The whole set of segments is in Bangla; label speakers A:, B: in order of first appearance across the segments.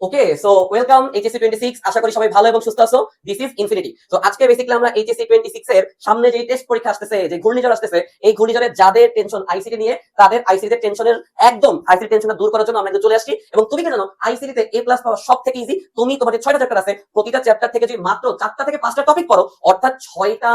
A: Okay so welcome HSC twenty six আশা করি সবাই ভালো এবং সুস্থ আছো। দিস ইজ ইনফিনিটি তো আজকে বেসিক্যালি আমরা এইচএসসি টোয়েন্টি সিক্স এর সামনে যে টেস্ট পরীক্ষা আসতেছে, যে ঘূর্ণিঝড় আসতেছে, এই ঘূর্ণিঝড়ের যাদের টেনশন আইসিটি নিয়ে, তাদের আইসিটি টেনশনের একদম আইসিটি টেনশনটা দূর করার জন্য আমরা চলে আসছি। এবং তুমি কি জানো আইসিটিতে এ প্লাস পাওয়া সব থেকে ইজি তুমি তোমার ছয়টা চ্যাপ্টার আছে, প্রতিটা চ্যাপ্টার থেকে যদি মাত্র চারটা থেকে পাঁচটা টপিক পড়ো, অর্থাৎ ছয়টা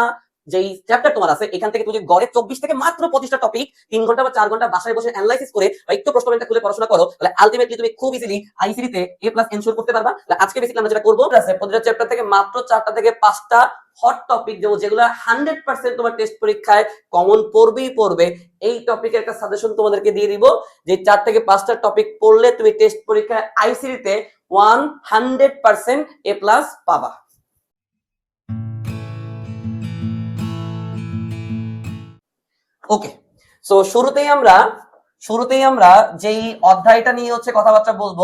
A: যেই চ্যাপ্টার তোমার আছে, এখান থেকে তুমি গড়ে চব্বিশ থেকে মাত্র পঁচিশটা টপিক তিন ঘণ্টা বা চার ঘণ্টা বাসায় বসে অ্যানালাইসিস করে একটু প্রশ্ন ব্যাংকটা খুলে পড়াশোনা করো, তাহলে আলটিমেটলি তুমি খুব ইজিলি আইসিডিতে এ প্লাস এনশোর করতে পারবা। আজকে বেসিক্যালি আমরা যেটা করব প্রতিটা চ্যাপ্টার থেকে মাত্র চারটা থেকে পাঁচটা হট টপিক যেমন যেগুলো হান্ড্রেড পার্সেন্ট তোমার টেস্ট পরীক্ষায় কমন পড়বেই পড়বে। এই টপিকের একটা সাজেশন তোমাদেরকে দিয়ে দিব, যে চার থেকে পাঁচটা টপিক পড়লে তুমি টেস্ট পরীক্ষায় আইসিডিতে one hundred percent A plus পাবা। ওকে সো শুরুতেই আমরা শুরুতেই আমরা যেই অধ্যায়টা নিয়ে হচ্ছে কথাবার্তা বলব,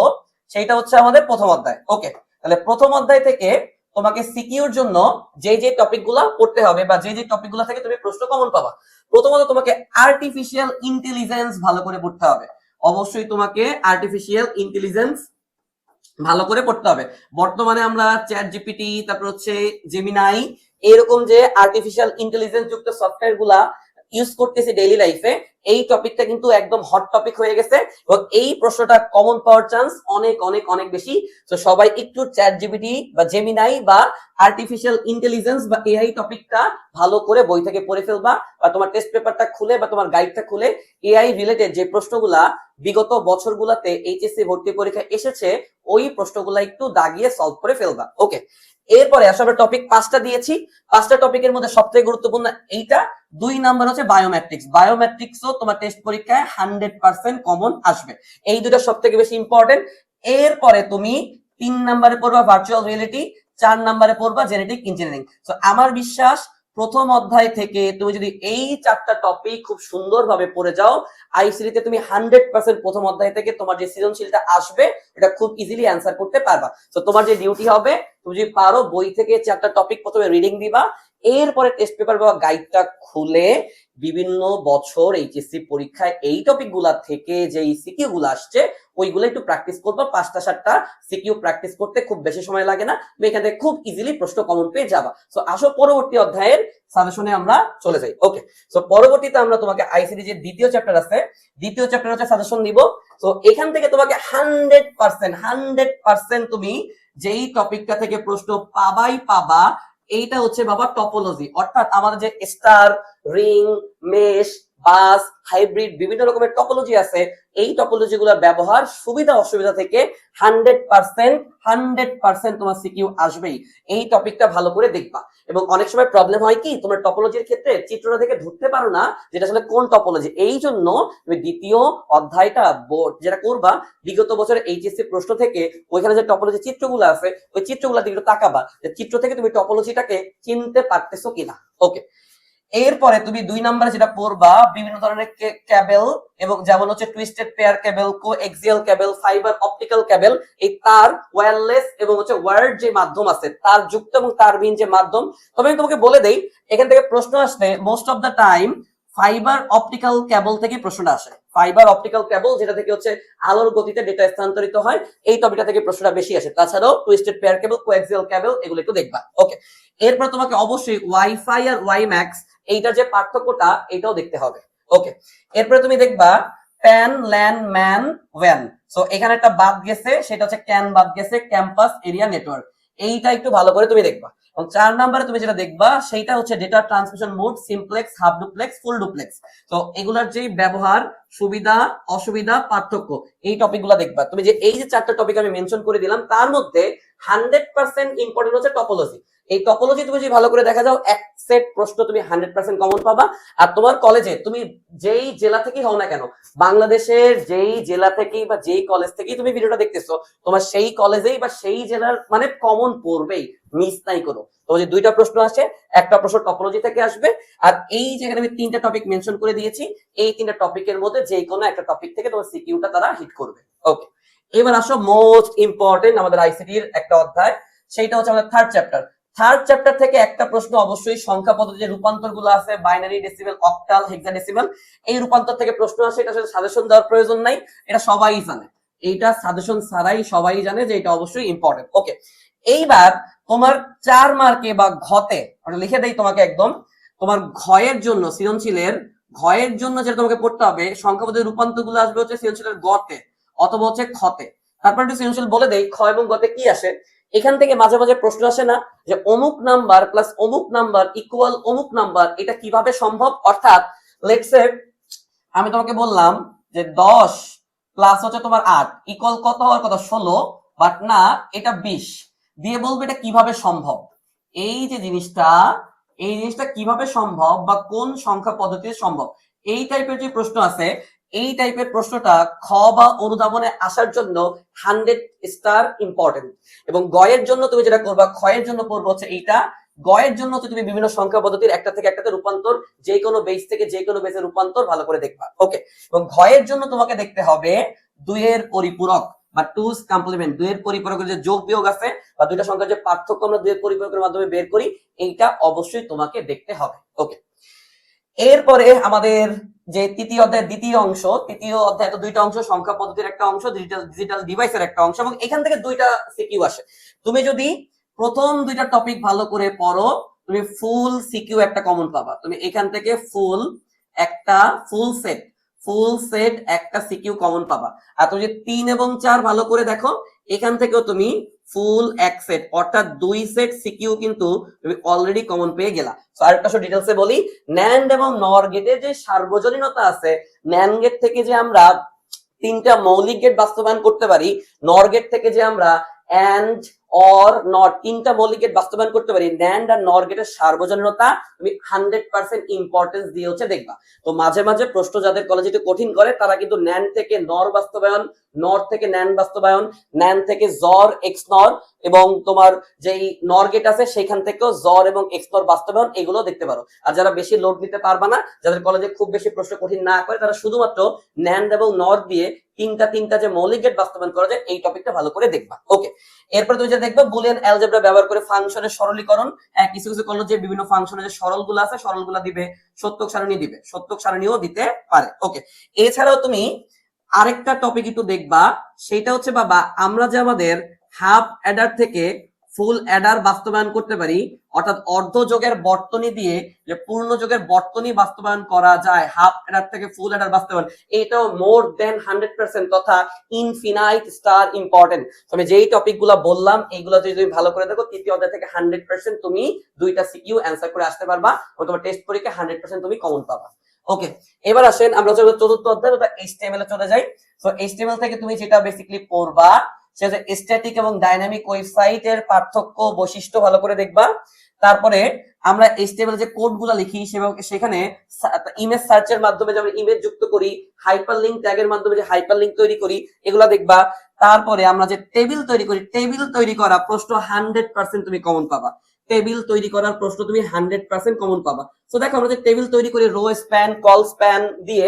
A: সেইটা হচ্ছে আমাদের প্রথম অধ্যায়। ওকে তাহলে প্রথম অধ্যায় থেকে তোমাকে সিকিউর জন্য যে যে টপিকগুলা পড়তে হবে বা যে যে টপিকগুলা থেকে তুমি প্রশ্ন কমন পাবা, প্রথমত তোমাকে আর্টিফিশিয়াল ইন্টেলিজেন্স ভালো করে পড়তে হবে। অবশ্যই তোমাকে আর্টিফিশিয়াল ইন্টেলিজেন্স ভালো করে পড়তে হবে। বর্তমানে আমরা চ্যাট জিপিটি তারপর হচ্ছে জেমিনাই এরকম যে আর্টিফিশিয়াল ইন্টেলিজেন্স যুক্ত সফটওয়্যারগুলা ইউজ করতেছি ডেইলি লাইফে এই টপিকটা কিন্তু একদম হট টপিক হয়ে গেছে এবং এই প্রশ্নটা কমন পাওয়ার চান্স অনেক অনেক অনেক বেশি। তো সবাই একটু চ্যাট জিপিটি বা জেমিনাই বা আর্টিফিশিয়াল ইন্টেলিজেন্স বা এআই টপিকটা ভালো করে বই থেকে পড়ে ফেলবা বা তোমার টেস্ট পেপারটা খুলে বা তোমার গাইডটা খুলে এআই রিলেটেড যে প্রশ্নগুলা বিগত বছরগুলাতে এইচএসসি ভর্তি পরীক্ষায় এসেছে, ওই প্রশ্নগুলা একটু দাগিয়ে সলভ করে ফেলবা। ওকে এরপরে আসলে টপিক পাঁচটা দিয়েছি। পাঁচটা টপিকের মধ্যে সবথেকে গুরুত্বপূর্ণ এইটা। দুই নাম্বার হচ্ছে বায়োমেট্রিক্স বায়োমেট্রিক্সও তোমার টেস্ট পরীক্ষায় হান্ড্রেড পার্সেন্ট কমন আসবে। এই দুটো সব থেকে বেশি ইম্পর্টেন্ট এরপরে তুমি তিন নাম্বারে পড়বা ভার্চুয়াল রিয়েলিটি চার নাম্বারে পড়বা জেনেটিক ইঞ্জিনিয়ারিং তো আমার বিশ্বাস প্রথম অধ্যায় থেকে তুমি যদি এই চারটা টপিক খুব সুন্দরভাবে পড়ে যাও আইসিডিতে তুমি হান্ড্রেড পার্সেন্ট প্রথম অধ্যায় থেকে তোমার যে সৃজনশীলটা আসবে, এটা খুব ইজিলি অ্যান্সার করতে পারবা। তো তোমার যে ডিউটি হবে, তুমি যদি পারো বই থেকে চারটা টপিক প্রথমে রিডিং দিবা, এরপরে টেস্ট পেপার বা গাইডটা খুলে বিভিন্ন বছর এইচএসসি পরীক্ষায় এই টপিকগুলা থেকে যে সিকিউ গুলো আসছে ওইগুলো একটু প্র্যাকটিস করবা। পাঁচটা, সাতটা সিকিউ প্র্যাকটিস করতে খুব বেশি সময় লাগে না। তুমি এখান থেকে খুব ইজিলি প্রশ্ন কমন পেয়ে যাবা। সো আসো পরবর্তী অধ্যায়ের সাজেশনে আমরা চলে যাই। ওকে সো পরবর্তীতে আমরা তোমাকে আইসিডি যে দ্বিতীয় চ্যাপ্টার আছে, দ্বিতীয় চ্যাপ্টার হচ্ছে সাজেশন দিব তো এখান থেকে তোমাকে হান্ড্রেড পার্সেন্ট হান্ড্রেড পার্সেন্ট তুমি যেই টপিকটা থেকে প্রশ্ন পাবাই পাবা, এইটা হচ্ছে বাবা টপোলজি অর্থাৎ আমাদের যে star ring mesh bus hybrid বিভিন্ন রকমের টপোলজি আছে। এই টপোলজি গুলোর ব্যবহার সুবিধা, অসুবিধা থেকে হান্ড্রেড পার্সেন্ট হান্ড্রেড পার্সেন্ট তোমার সিকিউ আসবেই। এই টপিকটা ভালো করে দেখবা। এবং অনেক সময় প্রবলেম হয় কি, তোমার টপোলজির ক্ষেত্রে চিত্রটা থেকে ধরতে পারো না যেটা আসলে কোন টপোলজি এই জন্য তুমি দ্বিতীয় অধ্যায়টা যেটা করবা, বিগত বছরের এইচএসসি প্রশ্ন থেকে ওইখানে যে টপোলজি চিত্রগুলো আছে, ওই চিত্রগুলো দিকে তাকাবা চিত্র থেকে তুমি টপোলজিটাকে চিনতে পারতেছো কিনা। ওকে এরপরে তুমি দুই নম্বরে যেটা পড়বা, বিভিন্ন ধরনের ক্যাবেল এবং যেমন হচ্ছে twisted pair cable coaxial cable fibre optical cable এই তার ওয়্যারলেস এবং হচ্ছে ওয়ার্ড যে মাধ্যম আছে, তার যুক্ত এবং তারবিহীন যে মাধ্যম। তবে আমি তোমাকে বলে দেই, এখান থেকে প্রশ্ন আসলে most of the time fibre optical cable থেকে প্রশ্নটা আসে। ফাইবার অপটিক্যাল ক্যাবল যেটা থেকে হচ্ছে আলোর গতিতে ডেটা স্থানান্তরিত হয়, এই টপিকটা থেকে প্রশ্নটা বেশি আসে। তাছাড়াও twisted pair cable coaxial cable এগুলো একটু দেখবা। ওকে এরপর তোমাকে অবশ্যই ওয়াইফাই আর ওয়াই এইটার যে পার্থক্যটা, এটাও দেখতে হবে। ওকে এরপরে তুমি দেখবা প্যান ল্যান ম্যান ওয়ান সো এখানে একটা বাদ গেছে, সেটা হচ্ছে ক্যান বাদ গেছে ক্যাম্পাস এরিয়া নেটওয়ার্ক এইটা একটু ভালো করে তুমি দেখবা। এবং চার নাম্বারে তুমি যেটা দেখবা, সেইটা হচ্ছে data transmission mode simplex half duplex full duplex তো এগুলার যে ব্যবহার, সুবিধা, অসুবিধা, পার্থক্য, এই টপিকগুলো দেখবা। তুমি যে এই যে চারটা টপিক আমি মেনশন করে দিলাম, তার মধ্যে হান্ড্রেড পার্সেন্ট ইম্পর্টেন্ট হচ্ছে টপোলজি এই টপোলজি তুমি যদি ভালো করে দেখা যাও, এক সেট প্রশ্ন তুমি হান্ড্রেড পার্সেন্ট কমন পাবা। আর তোমার কলেজে তুমি যেই জেলা থেকেই হও না কেন, বাংলাদেশের যেই জেলা থেকেই বা যেই কলেজ থেকেই তুমি ভিডিওটা দেখতেছো, তোমার সেই কলেজেই বা সেই জেলার মানে কমন পড়বেই মিস নাই করো তো যে দুইটা প্রশ্ন আসে, একটা প্রশ্ন টপোলজি থেকে আসবে। আর এই যেখানে আমি তিনটা টপিক মেনশন করে দিয়েছি, এই তিনটা টপিকের মধ্যে যে কোনো একটা টপিক থেকে তোমার সিকিউটা তারা হিট করবে। ওকে এবার আসো মোস্ট ইম্পর্টেন্ট আমাদের আইসিটির একটা অধ্যায়, সেইটা হচ্ছে আমাদের থার্ড চ্যাপ্টার থার্ড চ্যাপ্টার থেকে একটা প্রশ্ন অবশ্যই, সংখ্যা পদ্ধতি যে রূপান্তরগুলো আছে বাইনারি ডেসিমেল অক্টাল হেক্সাডেসিমেল এই রূপান্তর থেকে প্রশ্ন আসে, এটা সাজেশন দেওয়ার প্রয়োজন নাই, এটা সবাই জানে। এইটা সাজেশন ছাড়াই সবাই জানে যে এটা অবশ্যই ইম্পর্টেন্ট ওকে এইবার তোমার চার মার্কে বা ঘতে লিখে দেই তোমাকে একদম, তোমার ঘয়ের জন্য, সৃজনশীলের ঘয়ের জন্য যেটা তোমাকে পড়তে হবে সংখ্যাপদের রূপান্তরগুলো আসবে হচ্ছে সৃজনশীলের গতে। অথবা হচ্ছে খতে তারপর একটু বলে দেই, খ এবং গতে কি আসে? এখান থেকে মাঝে মাঝে প্রশ্ন আসে না যে অমুক নাম্বার প্লাস অমুক নাম্বার ইকুয়াল অমুক নাম্বার, এটা কীভাবে সম্ভব? অর্থাৎ লেটসে আমি তোমাকে বললাম যে দশ প্লাস হচ্ছে তোমার আট ইকুয়াল কত হওয়ার কথা? ষোলো বাট না, এটা বিশ। দিয়ে বলবে এটা কীভাবে সম্ভব? এই যে জিনিসটা, এই জিনিসটা কীভাবে সম্ভব বা কোন সংখ্যা পদ্ধতিতে সম্ভব? এই টাইপের যে প্রশ্ন আছে এই টাইপের প্রশ্নটা খ বা অনুধাবনে আসার জন্য হান্ড্রেড স্টার ইম্পর্টেন্ট এবং গয়ের জন্য তুমি যেটা করবা, ক্ষয়ের জন্য পড়ব হচ্ছে এইটা। গয়ের জন্য তুমি বিভিন্ন সংখ্যা পদ্ধতির একটা থেকে একটাতে রূপান্তর যে কোনো বেস থেকে যে কোনো বেসের রূপান্তর ভালো করে দেখবা ওকে এবং ঘয়ের জন্য তোমাকে দেখতে হবে দুইয়ের পরিপূরক, বা টুস কমপ্লিমেন্ট দুইয়ের পরিপূরকের যে যোগ বিয়োগ আছে, বা দুইটা সংখ্যার যে পার্থক্য আমরা দুইয়ের পরিপূরকের মাধ্যমে বের করি, এইটা অবশ্যই তোমাকে দেখতে হবে ওকে এরপরে আমাদের যে তৃতীয় অধ্যায়ের দ্বিতীয় অংশ, তৃতীয় অধ্যায় তো দুইটা অংশ, সংখ্যা পদ্ধতির একটা অংশ ডিজিটাল ডিজিটাল ডিভাইসের একটা অংশ, এবং এখান থেকে দুইটা সিকিউ আসে। তুমি যদি প্রথম দুইটা টপিক ভালো করে পড়ো, তুমি ফুল সিকিউ একটা কমন পাবা। তুমি এখান থেকে ফুল একটা ফুল সেট ফুল সেট একটা সিকিউ কমন পাবা। আর তুমি যদি তিন এবং চার ভালো করে দেখো এখান থেকেও তুমি ফুল এক সেট অর্থাৎ দুই সেট সিকিউ কিন্তু তুমি অলরেডি কমন পেয়ে গেলা। তো আরেকটা ডিটেলসে বলি ন্যান্ড এবং নর গেটের যে সার্বজনীনতা আছে ন্যান্ড গেট থেকে যে আমরা তিনটা মৌলিক গেট বাস্তবায়ন করতে পারি নর গেট থেকে যে আমরা অ্যান্ড অর নট তিনটা মৌলিক বাস্তবায়ন করতে পারি ন্যান্ড আর নর গেটের সার্বজনীনতা তুমি হান্ড্রেড পার্সেন্ট ইম্পর্টেন্স দিয়ে হচ্ছে দেখবা। তো মাঝে মাঝে প্রশ্ন যাদের কলেজে একটু কঠিন করে, তারা কিন্তু ন্যান্ড থেকে নর বাস্তবায়ন নর থেকে ন্যান বাস্তবায়ন ন্যান থেকে জর এক্স নর এবং তোমার যেই নর গেট আছে সেখান থেকেও জর এবং এক্স নর বাস্তবায়ন এগুলো দেখতে পারো। আর যারা বেশি লোড নিতে পারবা না, যাদের কলেজে খুব বেশি প্রশ্ন কঠিন না করে, তারা শুধুমাত্র ন্যান্ড এবং নর দিয়ে তিনটা তিনটা যে মৌলিক গেট বাস্তবায়ন করা যায়, এই টপিকটা ভালো করে দেখবা। ওকে এরপর তুমি যে দেখবা, বুলিয়ান অ্যালজেব্রা ব্যবহার করে ফাংশনের সরলীকরণ কিছু কিছু কিছু যে বিভিন্ন ফাংশনের যে সরলগুলো আছে, সরলগুলো দিবে, সত্যক সারণী দিবে, সত্যক সারণীও দিতে পারে। ওকে এছাড়াও তুমি আরেকটা টপিক একটু দেখবা, সেটা হচ্ছে বাবা, আমরা যে আমাদের হাফ অ্যাডার থেকে ফুল অ্যাডার বাস্তবায়ন করতে পারি, অর্থাৎ অর্ধ যোগের বর্তনী দিয়ে যে পূর্ণ যোগের বর্তনী বাস্তবায়ন করা যায় হাফ অ্যাডার থেকে ফুল অ্যাডার বাস্তবায়ন, এটাও মোর দেন হান্ড্রেড পার্সেন্ট তথা ইনফিনাইট স্টার ইম্পর্টেন্ট আমি যেই টপিকগুলা বললাম এইগুলো যদি তুমি ভালো করে দেখো, তৃতীয় অধ্যায় থেকে হান্ড্রেড পার্সেন্ট তুমি দুইটা সিকিউ অ্যান্সার করে আসতে পারবা এবং তোমার টেস্ট পরীক্ষা হান্ড্রেড পার্সেন্ট তুমি কমন পাবা। ওকে এবার আসেন, আমরা চতুর্থ অধ্যায় এইচটিএমএল এ চলে যাই। তো এইচটিএমএল থেকে তুমি যেটা বেসিক্যালি পড়বা সেটা স্ট্যাটিক এবং ডাইনামিক ওয়েবসাইটের পার্থক্য বৈশিষ্ট্য ভালো করে দেখবা। তারপরে আমরা এইচটিএমএল যে কোডগুলা লিখি সেখানে ইমেজ সার্চের মাধ্যমে যেমন ইমেজ যুক্ত করি হাইপার লিঙ্ক ট্যাগের মাধ্যমে যে হাইপার লিঙ্ক তৈরি করি, এগুলা দেখবা। তারপরে আমরা যে টেবিল তৈরি করি টেবিল তৈরি করা প্রশ্ন হান্ড্রেড পার্সেন্ট তুমি কমন পাবা। টেবিল তৈরি করার প্রশ্ন তুমি হান্ড্রেড পার্সেন্ট কমন পাবা। তো দেখো আমরা যে টেবিল তৈরি করি রো স্প্যান কল স্প্যান দিয়ে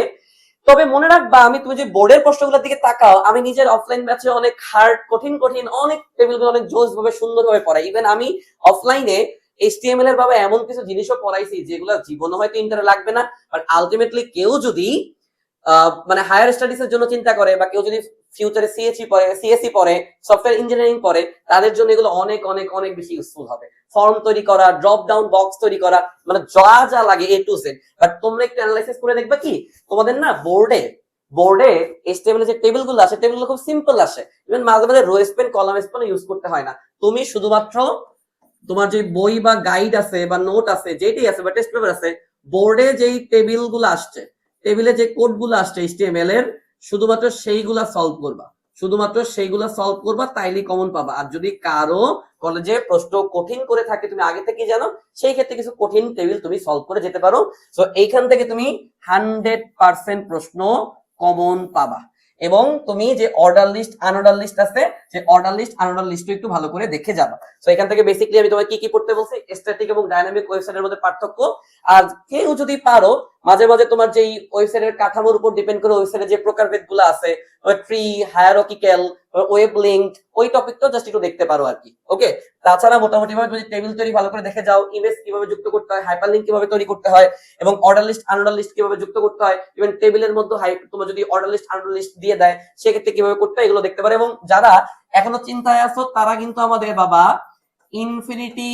A: তবে মনে রাখবা, আমি তুমি যে বোর্ডের প্রশ্নগুলোর দিকে তাকাও, আমি নিজের অফলাইন ব্যাচে অনেক হার্ড কঠিন কঠিন, অনেক টেবিলগুলো অনেক জোস ভাবে সুন্দর ভাবে পড়াই। ইভেন আমি অফলাইনে এইচটিএমএল এর ভাবে এমন কিছু জিনিসও পড়াইছি, যেগুলো জীবনে হয়তো ইন্টারে লাগবে না বাট আলটিমেটলি কেউ যদি মানে হায়ার স্টাডিজ এর জন্য চিন্তা করে, বা কেউ যদি ফিউচারে সিএসি পড়ে সিএসসি পড়ে সফটওয়্যার ইঞ্জিনিয়ারিং পড়ে, তাদের জন্য এগুলো অনেক অনেক অনেক বেশি ইউজফুল হবে। ফর্ম তৈরি করা ড্রপ ডাউন বক্স তৈরি করা মানে যা যা লাগে এ টু জেড বাট তোমরা একটু অ্যানালাইসিস করে দেখবে কি, তোমাদের না বোর্ডে বোর্ডে এইচটিএমএল যে টেবিলগুলো আসে টেবিলগুলো খুব সিম্পল আসে। ইভেন মাঝে মাঝে row span column span use করতে হয় না। তুমি শুধুমাত্র তোমার যে বই বা গাইড আছে বা নোট আছে যেটাই আছে বা টেস্ট পেপার আছে বোর্ডে যেই টেবিলগুলো আসছে টেবিলে যে কোডগুলো আসছে এইচটিএমএল এর, শুধুমাত্র সেইগুলা সলভ করবা। শুধুমাত্র সেইগুলা সলভ করবা তাইলে কমন পাবা। আর যদি কারও কলেজে প্রশ্ন কঠিন করে থাকে, তুমি আগে থেকে জানো, সেই ক্ষেত্রে কিছু কঠিন টেবিল তুমি সলভ করে যেতে পারো। তো এইখান থেকে তুমি হান্ড্রেড পার্সেন্ট প্রশ্ন কমন পাবা। এবং তুমি যে অর্ডার লিস্ট আনঅর্ডার লিস্ট আছে যে অর্ডার লিস্ট আনঅর্ডার লিস্ট একটু ভালো করে দেখে যাবা। তো এখান থেকে বেসিক্যালি আমি তোমাকে কি কি পড়তে বলছি? স্ট্যাটিক এবং ডাইনামিক ওয়েবসাইটের মধ্যে পার্থক্য। আর কেউ যদি পারো, মাঝে মাঝে তোমার যেই ওয়েবসাইটের কাঠামোর উপর ডিপেন্ড করে ওয়েবসাইটের যে প্রকারভেদগুলো আছে ট্রি হায়ারকিক্যাল ওয়েব লিঙ্ক ওই টপিকটা জাস্ট একটু দেখতে পারো আর কি ওকে তাছাড়া মোটামুটি ভাবে যদি টেবিল তৈরি ভালো করে দেখে যাও ইমেজ কীভাবে যুক্ত করতে হয় হাইপার লিঙ্ক কীভাবে তৈরি করতে হয়, এবং অর্ডার লিস্ট আনঅর্ডার লিস্ট কীভাবে যুক্ত করতে হয় ইভেন টেবিলের মধ্যে তোমার যদি অর্ডার লিস্ট আনঅর্ডার লিস্ট দিয়ে দেয়, সেক্ষেত্রে কীভাবে করতে হয়, এগুলো দেখতে পারে, এবং যারা এখনও চিন্তায় আছো, তারা কিন্তু আমাদের বাবা ইনফিনিটি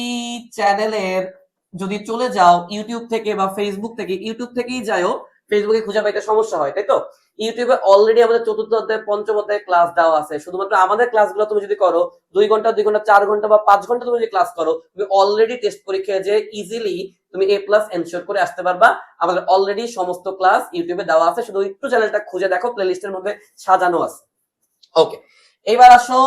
A: চ্যানেলের যদি চলে যাও ইউটিউব থেকে বা ফেসবুক থেকে ইউটিউব থেকেই যাও ফেসবুকে খুঁজে পাইতে সমস্যা হয়, তাই তো? ইউটিউবে অলরেডি আমাদের চতুর্থ অধ্যায়, পঞ্চম অধ্যায় ক্লাস দেওয়া আছে। শুধুমাত্র আমাদের ক্লাসগুলো তুমি যদি করো, দুই ঘণ্টা দুই ঘণ্টা, চার ঘণ্টা বা পাঁচ ঘণ্টা তুমি যদি ক্লাস করো, তুমি অলরেডি টেস্ট পরীক্ষায় যে ইজিলি তুমি এ প্লাস এনশিওর করে আসতে পারবা। আমাদের অলরেডি সমস্ত ক্লাস ইউটিউবে দেওয়া আছে। শুধু একটু চ্যানেলটা খুঁজে দেখো প্লে লিস্টের মধ্যে সাজানো আছে। ওকে এবার আসো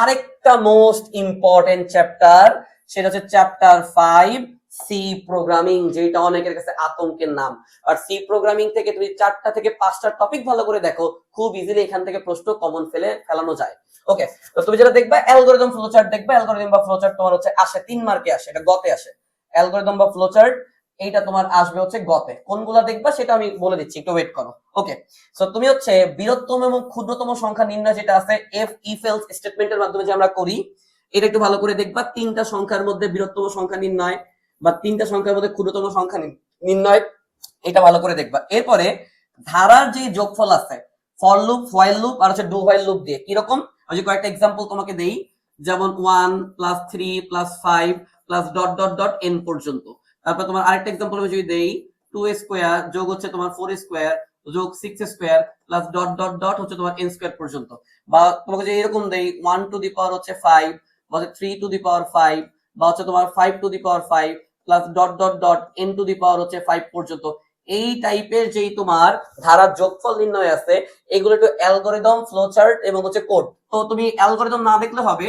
A: আরেকটা মোস্ট ইম্পর্টেন্ট চ্যাপ্টার সেটা হচ্ছে চ্যাপ্টার ফাইভ সি প্রোগ্রামিং যেটা অনেকের কাছে আতঙ্কের নাম। আর সি প্রোগ্রামিং থেকে তুমি চারটা থেকে পাঁচটা টপিক ভালো করে দেখো, খুব ইজিলি এখান থেকে প্রশ্ন কমন ফেলে ফেলানো যায়। ওকে তো তুমি যেটা দেখবা অ্যালগোরিদম ফ্লোচার্ট দেখবা অ্যালগোরিদম বা ফ্লোচার্ট তোমার হচ্ছে আসে, তিন মার্কে আসে, এটা গতে আসে। অ্যালগোরিদম বা ফ্লোচার্ট এইটা তোমার আসবে হচ্ছে গতে। কোনগুলা দেখবা সেটা আমি বলে দিচ্ছি, একটু ওয়েট করো। ওকে সো তুমি হচ্ছে বৃহত্তম এবং ক্ষুদ্রতম সংখ্যা নির্ণয় যেটা আছে এফ ইফ এলস স্টেটমেন্টের মাধ্যমে যে আমরা করি, এটা একটু ভালো করে দেখবা, তিনটা সংখ্যার মধ্যে বৃহত্তম সংখ্যা নির্ণয় বা তিনটা সংখ্যার মধ্যে ক্ষুদ্রতম সংখ্যা নির- নির্ণয়, এটা ভালো করে দেখবা। এরপরে ধারার যে যোগফল আছে ফর লুপ হোয়াইল লুপ আর হচ্ছে ডু হোয়াইল লুপ দিয়ে, কীরকম? আমি যে কয়েকটা এক্সাম্পল তোমাকে দেই, যেমন one plus three plus five plus dot dot dot n পর্যন্ত। তারপর তোমার আরেকটা এক্সাম্পল আমি যদি দেই টু স্কোয়ার যোগ হচ্ছে তোমার ফোর স্কোয়ার যোগ six square plus dot dot dot হচ্ছে তোমার এন স্কোয়ার পর্যন্ত। বা তোমাকে যে এরকম দেই ওয়ান টু দি পাওয়ার হচ্ছে ফাইভ বা হচ্ছে three to the power five বা হচ্ছে তোমার five to the power five plus dot dot dot n to the power হচ্ছে ফাইভ পর্যন্ত। এই টাইপের যেই তোমার ধারার যোগফল নির্ণয় আছে, এগুলো একটু অ্যালগোরিদম ফ্লোচার্ট এবং হচ্ছে কোড তো তুমি অ্যালগোরিদম না দেখলে হবে,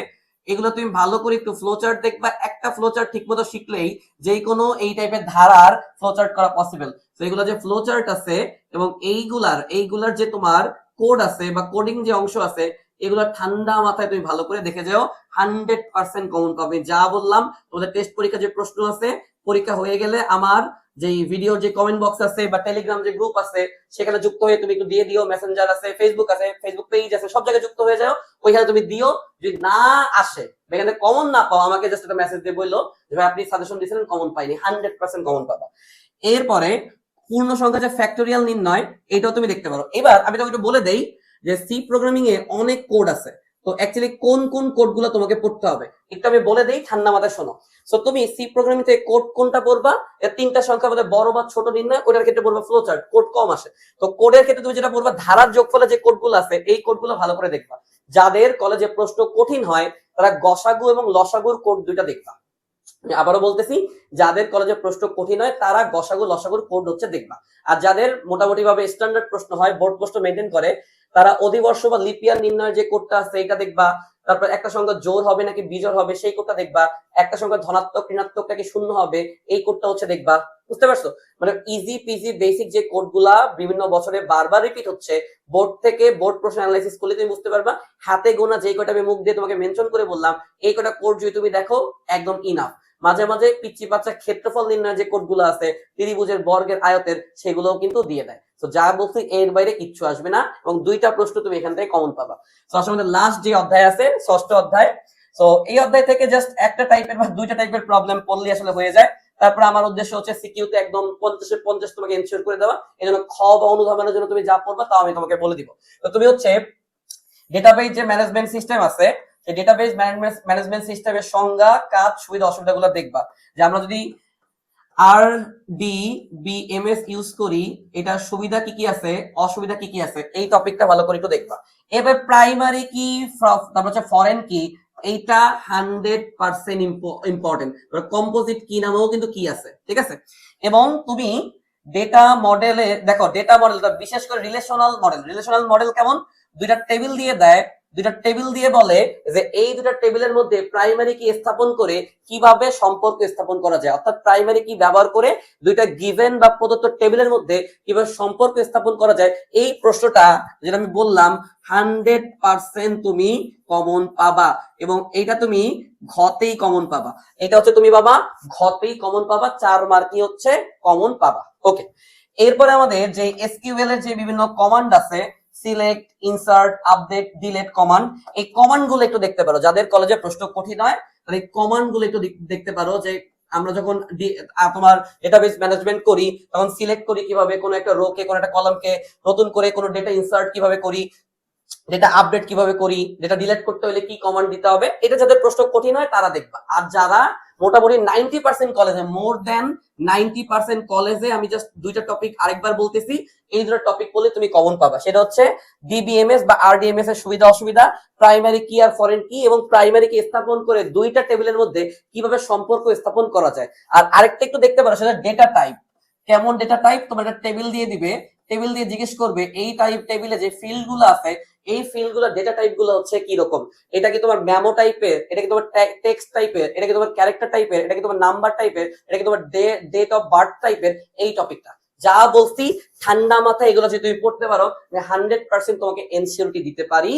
A: এগুলো তুমি ভালো করে একটু ফ্লোচার্ট দেখবা, একটা ফ্লোচার্ট ঠিক মতো শিখলেই যে কোনো এই টাইপের ধারার ফ্লোচার্ট করা পসিবল তো এগুলো যে ফ্লোচার্ট আছে এবং এইগুলার এইগুলার যে তোমার কোড আছে বা কোডিং যে অংশ আছে, এগুলো ঠান্ডা মাথায় তুমি ভালো করে দেখে যাও। হান্ড্রেড পার্সেন্ট কমন পাবে যা বললাম, তোমাদের টেস্ট পরীক্ষা যে প্রশ্ন আছে পরীক্ষা হয়ে গেলে আমার যে ভিডিও যে কমেন্ট বক্স আছে বা টেলিগ্রাম যে গ্রুপ আছে, সেখানে যুক্ত হয়ে তুমি একটু দিয়ে দিও মেসেঞ্জার আছে ফেসবুক আছে ফেসবুক পেজ আছে, সব জায়গায় যুক্ত হয়ে যাও, ওইখানে তুমি দিও, যদি না আসে এখানে কমন না পাও, আমাকে জাস্ট একটা মেসেজ দিয়ে বলল যে, ভাই, আপনি সাজেশন দিয়েছিলেন কমন পাইনি হান্ড্রেড পার্সেন্ট কমন পাবা। এরপরে পূর্ণ সংখ্যা যে ফ্যাক্টোরিয়াল নির্ণয়, এটাও তুমি দেখতে পারো। এবার আমি তোমাকে একটু বলে দেই যে সি প্রোগ্রামিং এ অনেক কোড আছে। তো অ্যাকচুয়ালি কোন কোন কোডগুলো তোমাকে পড়তে হবে? একটু আমি বলে দেই, ঠান্ডা মাথায় শোনো। সো তুমি সি প্রোগ্রামিং থেকে কোড কোনটা পড়বা? এর তিনটা সংখ্যার মধ্যে বড় বা ছোট নির্ণয়, ওটার ক্ষেত্রে পড়বা ফ্লো চার্ট কোড কম আসে। তো কোডের ক্ষেত্রে তুমি যেটা পড়বা, ধারার যোগফলে যে কোডগুলো আছে, এই কোডগুলো ভালো করে দেখবা। যাদের কলেজে প্রশ্ন কঠিন হয়, তারা গসাগু এবং লসাগুর কোড দুইটা দেখবা। আবারও বলতেছি, যাদের কলেজে প্রশ্ন কঠিন হয়, তারা গসাগু, লসাগুর কোড হচ্ছে দেখবা। আর যাদের মোটামুটি ভাবে স্ট্যান্ডার্ড প্রশ্ন হয় বোর্ড প্রশ্ন মেনটেন করে তারা অধিবর্ষ বা লিপিয়ার নির্ণয়ের যে কোডটা আছে এটা দেখবা। তারপর একটা সংখ্যা জোর হবে নাকি বিজোর হবে, সেই কোডটা দেখবা। একটা সংখ্যা ধনাত্মক ঋণাত্মকটা কি শূন্য হবে, এই কোডটা হচ্ছে দেখবা। বুঝতে পারছ? মানে ইজি পিজি বেসিক যে কোডগুলা বিভিন্ন বছরে বারবার রিপিট হচ্ছে বোর্ড থেকে বোর্ড প্রশ্ন অ্যানালাইসিস করলে তুমি বুঝতে পারবা। হাতে গোনা যে কটা আমি মুখ দিয়ে তোমাকে মেনশন করে বললাম, এই কটা কোড যদি তুমি দেখো, একদম ইনাফ মাঝে মাঝে পিচ্ছি বাচ্চা ক্ষেত্রফল নির্ণয় যে কোডগুলো আছে, ত্রিভুজের বর্গের আয়তের, সেগুলোও কিন্তু দিয়ে দেয়। তো যা বলছি এর বাইরে কিচ্ছু আসবে না এবং দুইটা প্রশ্ন তুমি এখান থেকে কমন পাবা। তো আসলে আমাদের লাস্ট যে অধ্যায় আছে, ষষ্ঠ অধ্যায় তো এই অধ্যায় থেকে জাস্ট একটা টাইপের বা দুইটা টাইপের প্রবলেম পড়লে আসলে হয়ে যায়। তারপর আমার উদ্দেশ্য হচ্ছে সিকিউতে একদম পঞ্চাশে পঞ্চাশ তোমাকে এনশিওর করে দেওয়া। এই জন্য খ বা অনুধাবনের জন্য তুমি যা পড়বা তাও আমি তোমাকে বলে দিব। তো তুমি হচ্ছে ডেটাবেস যে ম্যানেজমেন্ট সিস্টেম আছে সেই ডেটাবেস ম্যানেজমেন্ট সিস্টেমের সংজ্ঞা, কাজ, সুবিধা অসুবিধাগুলো দেখবা। যে আমরা যদি R D B M S use করি, এটার সুবিধা কি কি আছে, অসুবিধা কি কি আছে, এই টপিকটা ভালো করে একটু দেখবা। এবার প্রাইমারি কি তারপর হচ্ছে ফরেন কি, এইটা হান্ড্রেড পার্সেন্ট ইম্পর্টেন্ট কম্পোজিট কি নামেও কিন্তু কি আছে, ঠিক আছে? এবং তুমি ডেটা মডেলে দেখো ডেটা মডেল বিশেষ করে রিলেশনাল মডেল রিলেশনাল মডেল কেমন? দুইটা টেবিল দিয়ে দেয় দুইটা টেবিল দিয়ে বলে যে এই দুটা টেবিলের মধ্যে প্রাইমারি কি স্থাপন করে কীভাবে সম্পর্ক স্থাপন করা যায়। অর্থাৎ প্রাইমারি কি ব্যবহার করে দুইটা গিভেন বা প্রদত্ত টেবিলের মধ্যে কীভাবে সম্পর্ক স্থাপন করা যায়, এই প্রশ্নটা যেটা আমি বললাম হান্ড্রেড পার্সেন্ট তুমি কমন পাবা এবং এটা তুমি ঘতেই কমন পাবা। এটা হচ্ছে তুমি বাবা, ঘতেই কমন পাবা, চার মার্কই হচ্ছে কমন পাবা। ওকে এরপরে আমাদের যে এসকিউএল এর যে বিভিন্ন কমান্ড আছে select insert update delete command এই কমান্ডগুলো একটু দেখতে পারো। যাদের কলেজে প্রশ্ন কঠিন হয় তাহলে এই কমান্ডগুলো একটু দেখতে পারো যে আমরা যখন তোমার ডেটাবেস ম্যানেজমেন্ট করি, তখন সিলেক্ট করি কীভাবে, কোনো একটা রোকে কোনো একটা কলামকে নতুন করে কোনো ডেটা ইনসার্ট কীভাবে করি ডেটা আপডেট কীভাবে করি ডেটা ডিলিট করতে হলে কি কমান্ড দিতে হবে, এটা যাদের প্রশ্ন কঠিন হয় তারা দেখবা। আর যারা মোটামুটি নাইনটি পার্সেন্ট কলেজে মোর দেন নাইনটি পার্সেন্ট কলেজে আমি জাস্ট দুইটা টপিক আরেকবার বলতেছি, এই দুটো টপিক বলে তুমি কমন পাবা। সেটা হচ্ছে ডিবিএমএস বা আরডিএমএস এর সুবিধা, অসুবিধা প্রাইমারি কি আর ফরেন কি এবং প্রাইমারি কি স্থাপন করে দুইটা টেবিলের মধ্যে কীভাবে সম্পর্ক স্থাপন করা যায়। আর আরেকটা একটু দেখতে পারো, সেটা ডেটা টাইপ কেমন ডেটা টাইপ তোমার একটা টেবিল দিয়ে দিবে টেবিল দিয়ে জিজ্ঞেস করবে, এই টাইপ টেবিলে যে ফিল্ডগুলো আছে এই ফিল্ডগুলো ডেটা টাইপগুলো হচ্ছে কি রকম এটা কি তোমার মেমো টাইপের এটা কি তোমার টেক্সট টাইপের এটা কি তোমার ক্যারেক্টার টাইপের এটা কি তোমার নাম্বার টাইপের এটা কি তোমার ডেট অফ বার্থ টাইপের এই টপিকটা যা বলছি, ঠান্ডা মাথায় এগুলো যদি তুমি পড়তে পারো হান্ড্রেড পার্সেন্ট তোমাকে এনসিওরিটি দিতে পারি।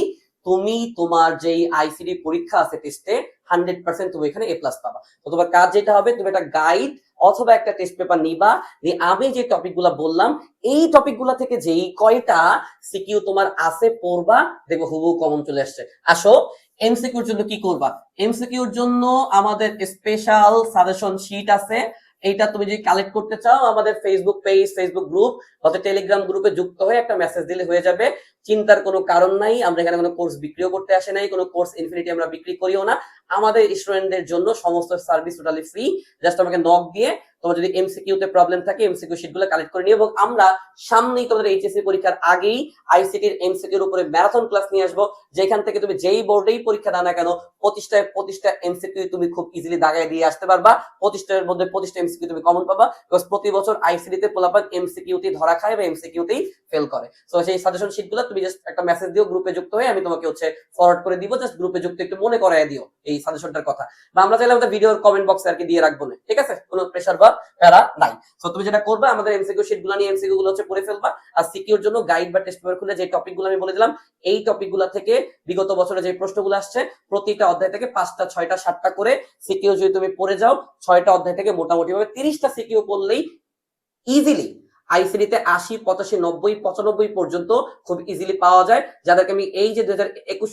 A: তুমি তোমার যেই আইসিডি পরীক্ষা আছে টেস্টে হান্ড্রেড পার্সেন্ট তুমি এখানে এ প্লাস পাবা। তো তোমার কাজ যেটা হবে, তুমি একটা গাইড অথবা একটা টেস্ট পেপার নিবা যে আমি যে টপিক বললাম, এই টপিক থেকে যেই কয়টা সিকিউ তোমার আছে পড়বা, দেখব হুবু কমন চলে আসছে। আসো এমসিকিউর জন্য কি করবা? এমসিকিউর জন্য আমাদের স্পেশাল সাজেশন শিট আছে, এইটা তুমি যদি কালেক্ট করতে চাও, আমাদের ফেসবুক পেজ ফেসবুক গ্রুপ অথবা টেলিগ্রাম গ্রুপে যুক্ত হয়ে একটা মেসেজ দিলে হয়ে যাবে। চিন্তার কোনো কারণ নাই, আমরা এখানে কোনো কোর্স বিক্রিও করতে আসে নাই, কোনো কোর্স ইনফিনিটি আমরা বিক্রি করিও না। আমাদের স্টুডেন্টদের জন্য সমস্ত সার্ভিস টোটালি ফ্রি জাস্ট আমাকে নক দিয়ে তোমার যদি এমসিকিউ তে প্রবলেম থাকে এমসিকিউ শিটগুলো কালেক্ট করে নিও এবং আমরা সামনেই তোমাদের এইচএসসি পরীক্ষার আগেই আইসিটির এমসিকিউর উপরে ম্যারাথন ক্লাস নিয়ে আসব। যেখান থেকে তুমি যেই বোর্ডেই পরীক্ষা দাও না কেন, প্রতিষ্ঠায় প্রতিষ্ঠা এমসিকিউ তুমি খুব ইজিলি দাগায় দিয়ে আসতে পারবা। প্রতিষ্ঠানের মধ্যে প্রতিষ্ঠা এমসিকিউ তুমি কমন পাবা বিকজ প্রতি বছর আইসিটি তে পোলাপান এমসিকিউ তে ধরা খায় বা এমসিকিউ তেই ফেল করে। তো সেই সাজেশন শিটগুলো তুমি জাস্ট একটা মেসেজ দিও গ্রুপে যুক্ত হয়ে আমি তোমাকে হচ্ছে ফরওয়ার্ড করে দিব। জাস্ট গ্রুপে যুক্ত একটু মনে করায় দিও এই সাজেশনটার কথা। বা আমরা চাইলে আমাদের ভিডিওর কমেন্ট বক্সে আর কি দিয়ে রাখব না। ঠিক আছে? কোনো প্রেশার বা প্যারা নাই। তো তুমি যেটা করবে, আমাদের এমসিকিউ শিটগুলো নিয়ে এমসিকিউ গুলো হচ্ছে পড়ে ফেলবা। আর সিকিউর জন্য গাইড বা টেস্ট পেপার খুলে যে টপিকগুলো আমি বলে দিলাম, এই টপিকগুলা থেকে বিগত বছরে যে প্রশ্নগুলো আসছে, প্রতিটা অধ্যায় থেকে পাঁচটা, ছয়টা, সাতটা করে সিকিউ যদি তুমি পড়ে যাও, ছয়টা অধ্যায় থেকে মোটামুটি ভাবে তিরিশটা সিকিউ পড়লেই ইজিলি আইসিডিতে আশি, পঁচাশি, নব্বই, পঁচানব্বই পর্যন্ত খুব ইজিলি পাওয়া যায়। যাদেরকে আমি এই যে দু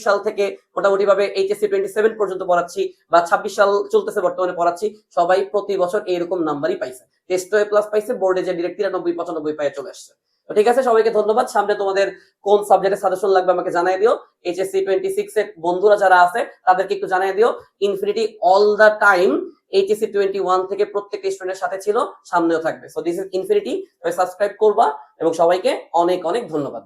A: সাল থেকে মোটামুটি ভাবে এইচএসসি টোয়েন্টি সেভেন পর্যন্ত পড়াচ্ছি বা ছাব্বিশ সাল চলতেছে বর্তমানে পড়াচ্ছি, সবাই প্রতি বছর এইরকম নাম্বারই পাইছে। টেস্ট প্লাস পাইছে বোর্ডে যে ডিরেক্ট তিরানব্বই পঁচানব্বই পায়ে চলে আসছে। তো ঠিক আছে, সবাইকে ধন্যবাদ। সামনে তোমাদের কোন সাবজেক্টের সাজেশন লাগবে আমাকে জানাই দিও। এইচএসসি টোয়েন্টি সিক্স এর বন্ধুরা যারা আছে, তাদেরকে একটু জানাই দিও। Infinity all the time HSC twenty one থেকে প্রত্যেকটা স্টুডেন্টের সাথে ছিল, সামনেও থাকবে। So this is Infinity subscribe করবা এবং সবাইকে অনেক অনেক ধন্যবাদ।